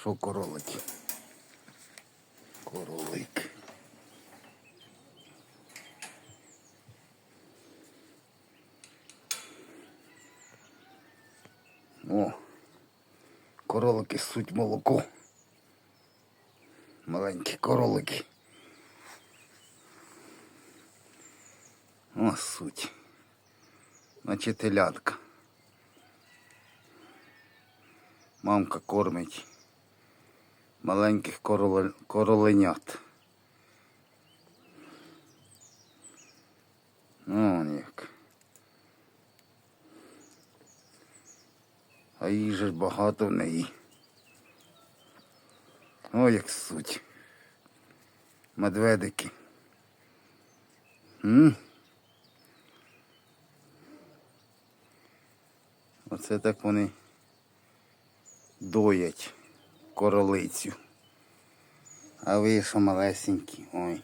Що королики? Королик. О, королики суть молоко. Маленькі королики. О, суть. Значить, телятка. Мамка кормить маленьких короле- короленят. Ну, як. А їх же ж багато в неї. О, як суть. Медведики. М? Оце так вони доять королицю. А ви що малесенькі. Ой.